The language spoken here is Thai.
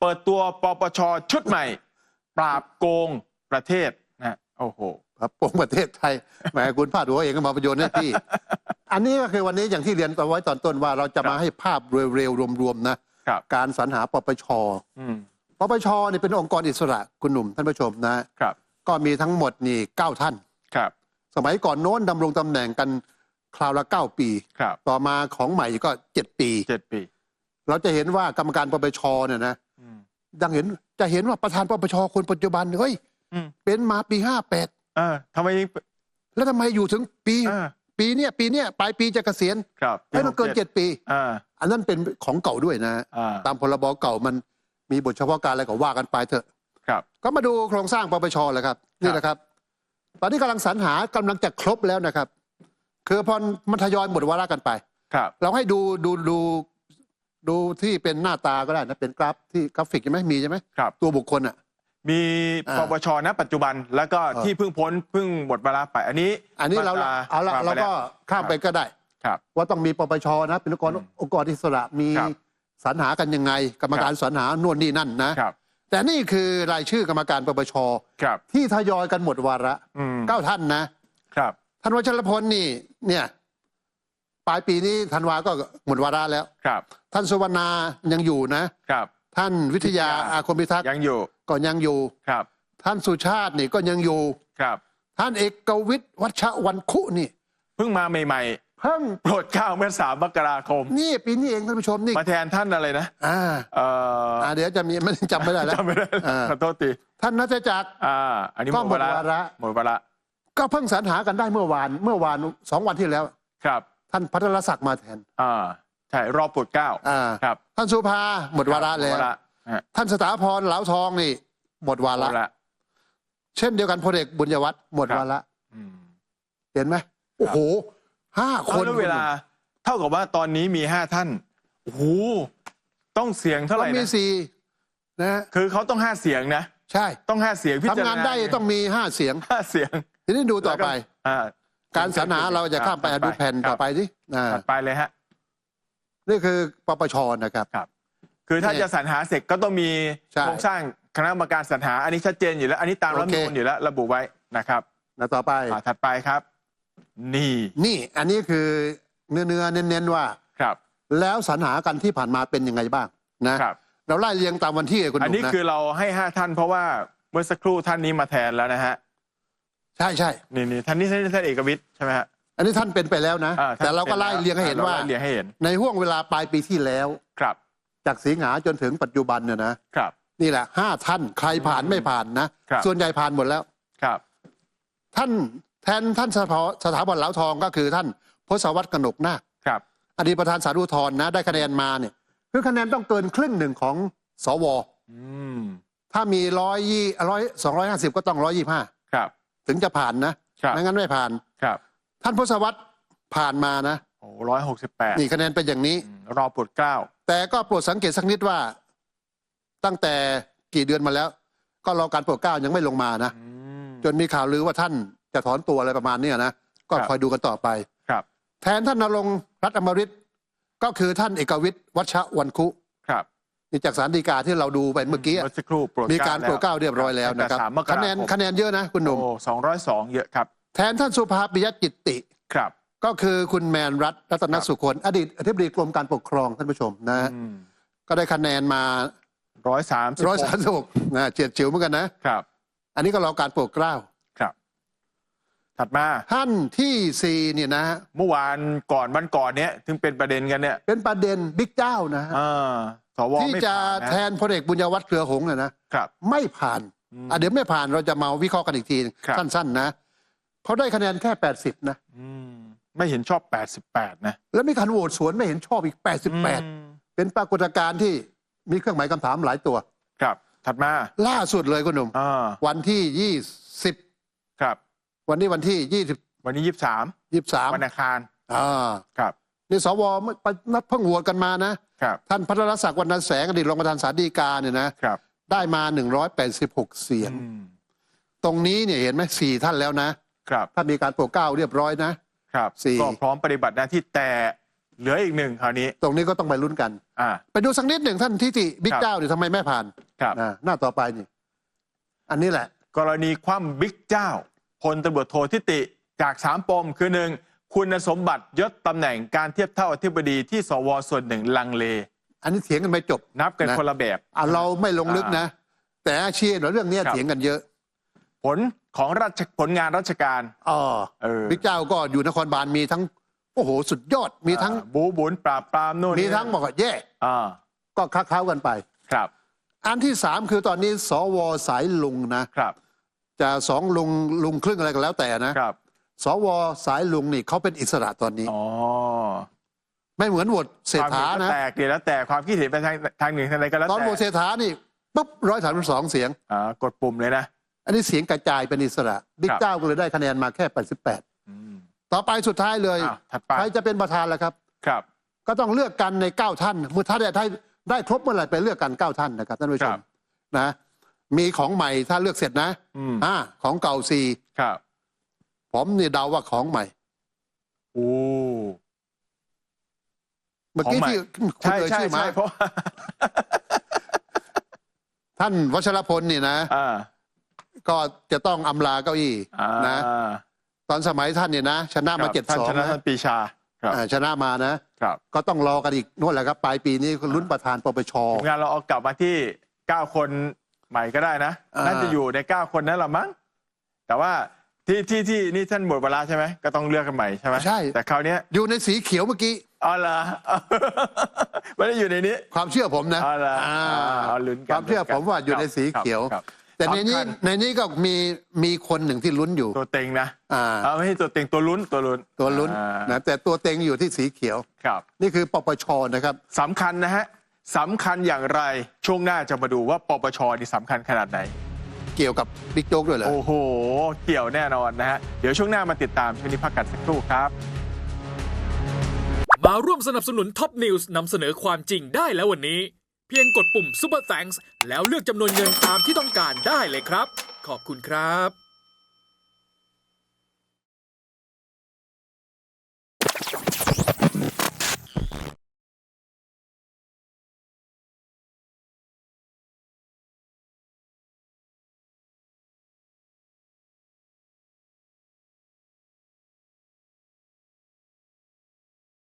เปิดตัวปปชชุดใหม่ ปราบโกงประเทศนะโอ้โหครับปงประเทศไทยแหมคุณพาดหัวเองก็มาประโยชน์นะพี่ อันนี้ก็คือวันนี้อย่างที่เรียนเอาไว้ตอนต้นว่าเราจะมาให้ภาพเร็วๆรวมๆนะครับการสรรหาปปชอืมปปชนี่เป็นองค์กรอิสระคุณหนุ่มท่านผู้ชมนะครับ ก็มีทั้งหมดนี่เก้าท่านครับ สมัยก่อนโน้นดำรงตำแหน่งกันคราวละเก้าปีครับต่อมาของใหม่ก็เจ็ดปีเจ็ดปี เราจะเห็นว่ากรรมการปปชเนี่ยนะอืม ดังเห็นจะเห็นว่าประธานปปชคนปัจจุบันเฮ้ยอืม เป็นมาปีห้าแปดเออทำไมแล้วทำไมอยู่ถึงปีเออปีเนี้ยปีเนี้ยปลายปีจะเกษียณครับไม่ต้องเกินเจ็ดปี อ่าอันนั้นเป็นของเก่าด้วยนะ อ่าตามพรบเก่ามันมีบทเฉพาะการอะไรก็ว่ากันไปเถอะ ครับ ก็มาดูโครงสร้างปปชเลยครับ นี่นะครับ ตอนนี้กำลังสรรหากำลังจะครบแล้วนะครับ คือพอมันทยอยหมดวาระกันไป ครับ เราให้ดูดูดู ดูที่เป็นหน้าตาก็ได้นะเป็นกราฟที่กราฟิกใช่ไหมมีใช่ไหมครับ ตัวบุคคลอะ มีอ่าปปชณปัจจุบัน แล้วก็เออ ที่เพิ่งพ้นเพิ่งหมดเวลาไป อันนี้อันนี้เรามตเอาละมเราไปแวก็ข้ามไปก็ได้ ครับ ว่าต้องมีปปชนะเป็นองค์กรอืมองค์กรอิสระมีครับสรรหากันยังไง กรรมการสรรหาโน่นนี่นั่นนะครับ แต่นี่คือรายชื่อกรรมการปปชครับ ที่ทยอยกันหมดวาระอืมเก้าท่านนะ ครับ ท่านวชรพลนี่เนี่ย ปลายปีนี้ธันวาก็หมดวาระแล้ว ครับ ท่านสุวรรณายังอยู่นะ ครับ ท่านวิทยาวิทยา อาคมพิทักษ์ยังอยู่ ก็ยังอยู่ ครับ ท่านสุชาตินี่ก็ยังอยู่ ครับ ท่านเอกวิทย์วัชวันคุนี่เพิ่งมาใหม่เพิ่งๆ โปรดเกล้าเมื่อสามมกราคม นี่ปีนี้เองท่านผู้ชมนี่มาแทนท่านอะไรนะ อ่าเอ่ออ่าเดี๋ยวจะมีมันจำไม่ได้แล้ว จำไม่ได้อ่า ขอโทษที ท่านนัทจักร อ่า อันนี้ก็หมดหมดวาระ หมดเวลาก็เพิ่งสรรหากันได้เมื่อวาน เมื่อวานสองวันที่แล้ว ครับ ท่านพัทรศักดิ์มาแทน อ่าใช่รอบโปรดเกล้าอ่า ครับท่านสุภาหมดวาระหมแล้ดวเวลาฮะท่านสถาพรเหลาทองนี่ หมดวาหมระดเวลาเช่นเดียวกันพลเอกบุญยวัฒน์หมดครับ วาระ อืม เห็นไหมโอ้โหห้าคเอานแล้วเวลาเท่ากับว่าตอนนี้มีห้าท่าน โอ้โห ต้องเสียงเท่าไหต้ร่องมีนะ สี่นะคือเขาต้องห้าเสียงนะ ใช่ต้องห้าเสียงพิจารณาทำงานได้ต้องมีห้าเสียง ห้าเสียงทีนี้ดูต่อไปอ่า การสรรหาเราจะข้ามไปถัดดูแผ่นครับต่อไปสิอ่าถัดไปเลยฮะ นี่คือปปชนะครับคือถ้าเนี่ยจะสรรหาเสร็จก็ต้องมีใช่ โครงสร้างคณะกรรมการสรรหา อันนี้ชัดเจนอยู่แล้ว อันนี้ตามรัฐธรรมนูญโอเคอยู่แล้วระบุไว้นะครับแล้วต่อไป อ่าถัดไปครับ นี่นี่อันนี้คือเนื้อเนื้อๆเน้นๆว่า ครับ แล้วสรรหากันที่ผ่านมาเป็นยังไงบ้างนะครับ เราไล่เรียงตามวันที่คุณหอันนุ่มนี้นะ คือเราให้ห้าท่านเพราะว่าเมื่อสักครู่ท่านนี้มาแทนแล้วนะฮะ ใช่ใช่ นี่นี่ท่านนี้ท่านท่านเอกวิทย์ใช่ไหมฮะ อันนี้ท่านเป็นไปแล้วนะ อ่ท่นแต่เราก็ป็นไล่เรียงให้เห็นอ่ว่ารไล่เรียงให้เห็น ในห่วงเวลาปลายปีที่แล้ว ครับจากสิงหาจนถึงปัจจุบันเนี่ยนะครับ นี่แหละห้าท่านใครผ่านอืมไม่ผ่านนะ ครับ ส่วนใหญ่ผ่านหมดแล้ว ครับ ท่านแทนท่านสถาสถาบันเหลาทองก็คือท่านพศวัตรกนกนาคครับ อดีตประธานสารุทรนะ ได้คะแนนมาเนี่ยคือคะแนนต้องเกินครึ่งหนึ่งของสว อืม ถ้ามีร้อยยี่ร้อยสองร้อยห้าสิบก็ต้องร้อยยี่ห้า ครับ ถึงจะผ่านนะครับ ไม่งั้นไม่ผ่าน ครับท่านพศวัตรผ่านมานะ โอ้ร้อยหกสิบแปดนี่คะแนนเป็นอย่างนี้ รอโปรดเกล้า แต่ก็โปรดสังเกตสักนิดว่า ตั้งแต่กี่เดือนมาแล้ว ก็รอการโปรดเกล้ายังไม่ลงมานะ อืม จนมีข่าวลือว่าท่านจะถอนตัวอะไรประมาณเนี้ยนะ ก็ครับ คอยดูกันต่อไป ครับ แทนท่านนรงค์รัตนอมฤตก็คือท่านเอกวิทย์วัชวันคุครับ นี่จากสารดีกาที่เราดูไปเมื่อกี้ เมื่อสักครู่โปรดมีการโปรดเกล้าเรียบร้อยแล้วนะครับตั้งแต่สามมกราคะแนนคมคะแนนเยอะนะคุณหนุ่มโอ้สองร้อยสองเยอะครับ แทนท่านสุภาปิยจิตติครับ ก็คือคุณแมนรัตน์รัตนสุคนอดีตอธิบดีกรมการปกครองท่านผู้ชมนะ ก็ได้คะแนนมาร้อยสามสิบร้อยสามสิบหกนะเฉียดฉิวเหมือนกันนะครับ อันนี้ก็รอการโปรดเกล้าครับ ถัดมาท่านที่สี่เนี่ยนะเมื่อวานก่อนวันก่อนเนี้ยถึงเป็นประเด็นกันเนี่ยเป็นประเด็นบิ๊กเจ้านะอ่าสวที่ไม่จะผ่านแทนะ นพลเอกบุญยวัฒน์เครือหงส์เนี่ยนะครับไม่ผ่านอืมอะเดี๋ยวไม่ผ่านเราจะมาวิเคราะห์กันอีกทีครับ สั้นๆนะเขาได้คะแนนแค่ 80 นะ อืมไม่เห็นชอบแปดสิบแปดนะแล้วมีการโหวตสวนไม่เห็นชอบอีกอืม88เป็นปรากฏการณ์ที่มีเครื่องหมายคำถามหลายตัว ครับ ถัดมาล่าสุดเลยคุณหนุ่มอ่าวันที่ 20 ครับ วันนี้วันที่20วันนี้ยี่สิบสามวัน23อังคารอ่าครับนี่สวนัดเพิ่งโหวตกันมานะครับท่านพัทรศักดิ์วรรณแสงอดีตรองประธานศาลฎีกาเนี่ยนะครับได้มา 186 เสียงอืมตรงนี้เนี่ยเห็นไหมสี่ท่านแล้วนะครับถ้ามีการโปรดเกล้าเรียบร้อยนะครับสี่ก็พร้อมปฏิบัติหน้าที่แต่เหลืออีกหนึ่งคราวนี้ ตรงนี้ก็ต้องไปลุ้นกันอ่าไปดูสักนิดหนึ่งท่านทิติบิ๊กครับเจ้าเนี่ยทำไมไม่ผ่านครับนะหน้าต่อไปนี่ อันนี้แหละ กรณีคว่ำบิ๊กเจ้า พลตำรวจโททิติจากสามปมคือหนึ่งคุณสมบัติยศตำแหน่งการเทียบเท่าอธิบดีที่สวส่วนหนึ่งลังเล อันนี้เถียงกันไม่จบนับกันนะคนละแบบอะเราไม่ลงลึกนะ แต่อาชีพเรื่องเนี้ยครับ เถียงกันเยอะผลของราชผลงานราชการอ๋อเออบิ๊กเจ้าก็อยู่นครบาลมีทั้งโอ้โหสุดยอดมีทั้งอ่าบูบุญปราบปรามนู่นมีทั้งบอกว่าแย่อ่าก็ค้าเข้ากันไป ครับอันที่สามคือตอนนี้สวสายลุงนะ ครับ จะสองลุงลุงครึ่งอะไรก็แล้วแต่นะครับ สวสายลุงนี่เขาเป็นอิสระตอนนี้ อ๋อไม่เหมือนโหวตเศรษความฐาเห็นก็นะแตกเดี๋ยวแล้วแต่ความคิดเห็นไปทางทางหนึ่งทางใดก็แล้วตอนแต่โหวตเศรษฐานี่ปุ๊บร้อยสามสิบสองเสียงอ่ากดปุ่มเลยนะ อันนี้เสียงกระจายเป็นอิสระบิ๊กครับเจ้าก็เลยได้คะแนนมาแค่88อืมต่อไปสุดท้ายเลยอ้าวถัดไปใครจะเป็นประธานล่ะครับ ครับ ก็ต้องเลือกกันใน9ท่านเมื่อท่านได้ได้ครบเมื่อไหร่ไปเลือกกัน9ท่านนะครับท่านผู้ชครัมบนะ มีของใหม่ถ้าเลือกเสร็จนะอืมอ่าของเก่าสี่ครับผมนี่เดาว่าของใหม่ โอ้ เมื่อกี้ของใหม่ ที่คุณใช่เอ่ยใช่ชื่อมาใช่เพราะว่าท่านวัชรพลนี่นะ อ่าก็จะต้องอำลาเก้าอี้อ่านะตอนสมัยท่านเนี่ยนะ ชนะมาครับเจ็ดท่านสองชนะท่านปรีชาครับชนะมานะ ครับ ก็ต้องรอกันอีกนู่นแหละครับ ปลายปีนี้ลุ้นประธานปปชทีมงานเราเอากลับมาที่ 9 คน ใหม่ก็ได้นะอ่า น่าจะอยู่ใน9คนนั้นละมั้งแต่ว่าที่ที่ที่นี่ท่านหมดเวลาใช่ไหมก็ต้องเลือกกันใหม่ใช่ไหมใช่ แต่คราวเนี้ยอยู่ในสีเขียวเมื่อกี้ อ๋อเหรอ ไม่ได้อยู่ในนี้ ความเชื่อผมนะอ๋อเหรออ่าเอาลุ้นกันความเชื่อผมว่าอยู่ในสีเขียว ครับแต่ในนี้สำคัญในนี้ก็มีมีคนหนึ่งที่ลุ้นอยู่ ตัวเต็งนะอ่า เอาไม่ใช่ตัวเต็งตัวลุ้นตัวลุ้นตัวลุ้นอ่านะแต่ตัวเต็งอยู่ที่สีเขียว ครับนี่คือปปชนะครับ สำคัญนะฮะ สำคัญอย่างไรช่วงหน้าจะมาดูว่าปปชนี่สำคัญขนาดไหน เกี่ยวกับบิ๊กโจ๊กด้วยเหรอ โอ้โห เกี่ยวแน่นอนนะฮะ เดี๋ยวช่วงหน้ามาติดตามช่วงนี้พักกันสักครู่ครับ มาร่วมสนับสนุนท็อปนิวส์นำเสนอความจริงได้แล้ววันนี้ เพียงกดปุ่ม Super Thanks แล้วเลือกจำนวนเงินตามที่ต้องการได้เลยครับ ขอบคุณครับ